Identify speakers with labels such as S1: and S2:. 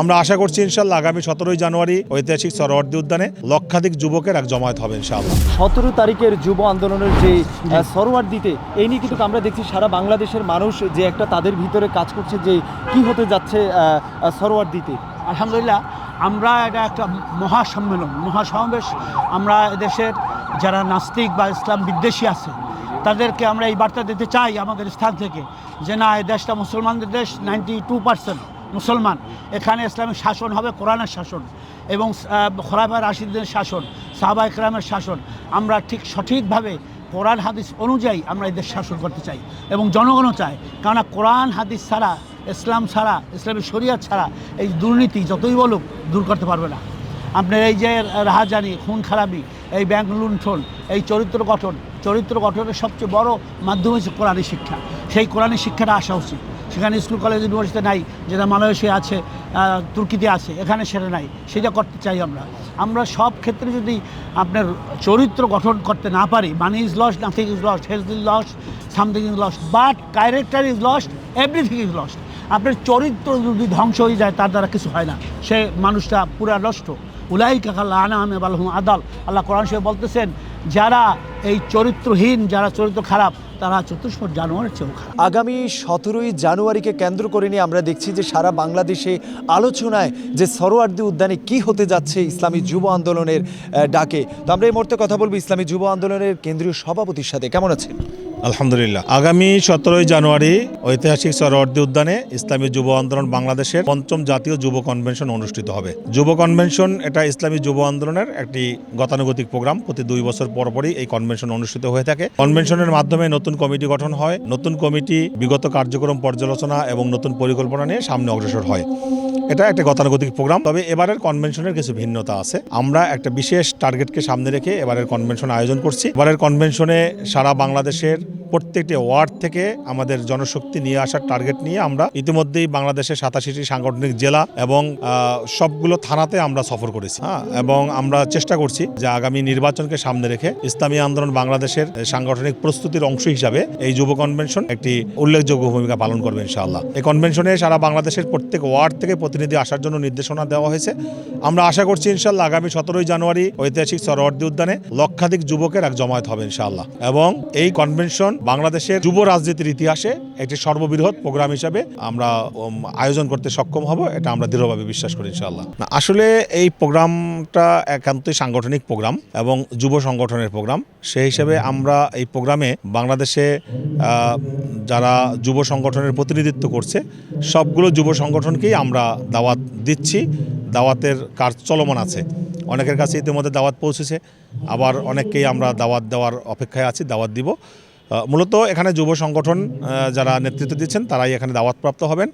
S1: আমরা আশা করছি ইনশাল্লাহ আগামী সতেরোই জানুয়ারি ঐতিহাসিক সরোয়ার্দী উদ্যানে লক্ষাধিক যুবকের এক জমায়েত হবে ইনশাআল্লাহ।
S2: সতেরো তারিখের যুব আন্দোলনের যে সরোয়ার দিতে এই নিয়ে কিন্তু আমরা দেখছি সারা বাংলাদেশের মানুষ যে একটা তাদের ভিতরে কাজ করছে যে কি হতে যাচ্ছে সরোয়ার দিতে
S3: আলহামদুলিল্লাহ আমরা এটা একটা মহাসম্মেলন মহাসমাবেশ। আমরা দেশের যারা নাস্তিক বা ইসলাম বিদ্বেষী আছে তাদেরকে আমরা এই বার্তা দিতে চাই আমাদের স্থান থেকে যে না এই দেশটা মুসলমানদের দেশ নাইনটি টু পার্সেন্ট মুসলমান। এখানে ইসলামিক শাসন হবে, কোরআনের শাসন এবং খোরাফা রাশিদের শাসন সাহাবা ইকরামের শাসন। আমরা ঠিক সঠিকভাবে কোরআন, হাদিস অনুযায়ী আমরা এদের শাসন করতে চাই এবং জনগণও চায়। কেননা কোরআন, হাদিস ছাড়া, ইসলাম ছাড়া ইসলামের শরিয়াত ছাড়া এই দুর্নীতি যতই বলুক দূর করতে পারবে না। আপনার এই যে রাহাজানি, খুন খারাপি, এই ব্যাংক লুণ্ঠন, এই চরিত্র গঠন, চরিত্র গঠনের সবচেয়ে বড় মাধ্যম হচ্ছে কোরআনী শিক্ষা। সেই কোরআনী শিক্ষাটা আসা উচিত। সেখানে স্কুল, কলেজ ইউনিভার্সিটি নাই, যেটা মালয়েশিয়া আছে তুর্কিতে আছে, এখানে সেটা নাই। সেটা করতে চাই আমরা। আমরা সব ক্ষেত্রে যদি আপনার চরিত্র গঠন করতে না পারি money is lost nothing is lost health is lost something is lost but character is lost everything is lost আপনার চরিত্র যদি ধ্বংস হয়ে যায়, তার দ্বারা কিছু হয় না। সে মানুষটা পুরা নষ্ট। উলাই কাকাল্লা আনা আমি বালহুম আদাল। আল্লাহ কোরআন সাহেব বলতেছেন যারা এই চরিত্রহীন, যারা চরিত্র খারাপ, তারা চতুষ্পদ জানুয়ারি চেয়েও খারাপ।
S2: আগামী সতেরোই জানুয়ারিকে কেন্দ্র করে নিয়ে আমরা দেখছি যে সারা বাংলাদেশে আলোচনায় যে সরোয়ার্দি উদ্যানে কি হতে যাচ্ছে ইসলামী যুব আন্দোলনের ডাকে। তো আমরা এই মুহূর্তে কথা বলব ইসলামী যুব আন্দোলনের কেন্দ্রীয় সভাপতির সাথে। কেমন আছেন?
S1: আলহামদুলিল্লাহ। আগামী সতেরোই জানুয়ারি ঐতিহাসিক সরোয়ার্দী উদ্যানে ইসলামী যুব আন্দোলন বাংলাদেশের পঞ্চম জাতীয় যুব কনভেনশন অনুষ্ঠিত হবে। যুব কনভেনশন এটা ইসলামী যুব আন্দোলনের একটি গতানুগতিক প্রোগ্রাম। প্রতি দুই বছর পরপরই এই কনভেনশন অনুষ্ঠিত হয়ে থাকে। কনভেনশনের মাধ্যমে নতুন কমিটি গঠন হয়। নতুন কমিটি বিগত কার্যক্রম পর্যালোচনা এবং নতুন পরিকল্পনা নিয়ে সামনে অগ্রসর হয়। এটা একটা গতানুগতিক প্রোগ্রাম। তবে এবারের কনভেনশনের কিছু ভিন্নতা আছে। আমরা একটা বিশেষ টার্গেটকে সামনে রেখে এবারের কনভেনশন আয়োজন করছি। এবারের কনভেনশনে সারা বাংলাদেশের প্রত্যেকটি ওয়ার্ড থেকে আমাদের জনশক্তি নিয়ে আসার টার্গেট নিয়ে আমরা ইতিমধ্যেই বাংলাদেশের সাতাশিটি সাংগঠনিক জেলা এবং সবগুলো থানাতে আমরা সফর করেছি। হ্যাঁ এবং আমরা চেষ্টা করছি যে আগামী নির্বাচনকে সামনে রেখে ইসলামী আন্দোলন বাংলাদেশের সাংগঠনিক প্রস্তুতির অংশ হিসাবে এই যুব কনভেনশন একটি উল্লেখযোগ্য ভূমিকা পালন করবে ইনশাআল্লাহ। এই কনভেনশনে সারা বাংলাদেশের প্রত্যেক ওয়ার্ড থেকে প্রতিনিধি আসার জন্য নির্দেশনা দেওয়া হয়েছে। আমরা আশা করছি ইনশাআল্লাহ আগামী সতেরোই জানুয়ারি ঐতিহাসিক সরোয়ার্দী উদ্যানে লক্ষাধিক যুবকের এক জমায়েত হবে ইনশাআল্লাহ। এবং এই কনভেনশন বাংলাদেশের যুব রাজনীতির ইতিহাসে একটি সর্ববৃহৎ প্রোগ্রাম হিসাবে আমরা আয়োজন করতে সক্ষম হব, এটা আমরা দৃঢ়ভাবে বিশ্বাস করি ইনশাআল্লাহ। আসলে এই প্রোগ্রামটা একান্তই সাংগঠনিক প্রোগ্রাম এবং যুব সংগঠনের প্রোগ্রাম। সেই হিসেবে আমরা এই প্রোগ্রামে বাংলাদেশে যারা যুব সংগঠনের প্রতিনিধিত্ব করছে, সবগুলো যুব সংগঠনকেই আমরা দাওয়াত দিচ্ছি। দাওয়াতের কাজ চলমান আছে। অনেকের কাছে ইতিমধ্যে দাওয়াত পৌঁছেছে। আবার অনেককেই আমরা দাওয়াত দেওয়ার অপেক্ষায় আছি, দাওয়াত দিব। মূলত এখানে যুব সংগঠন যারা নেতৃত্ব দিচ্ছেন তারাই এখানে দাওয়াতপ্রাপ্ত হবেন।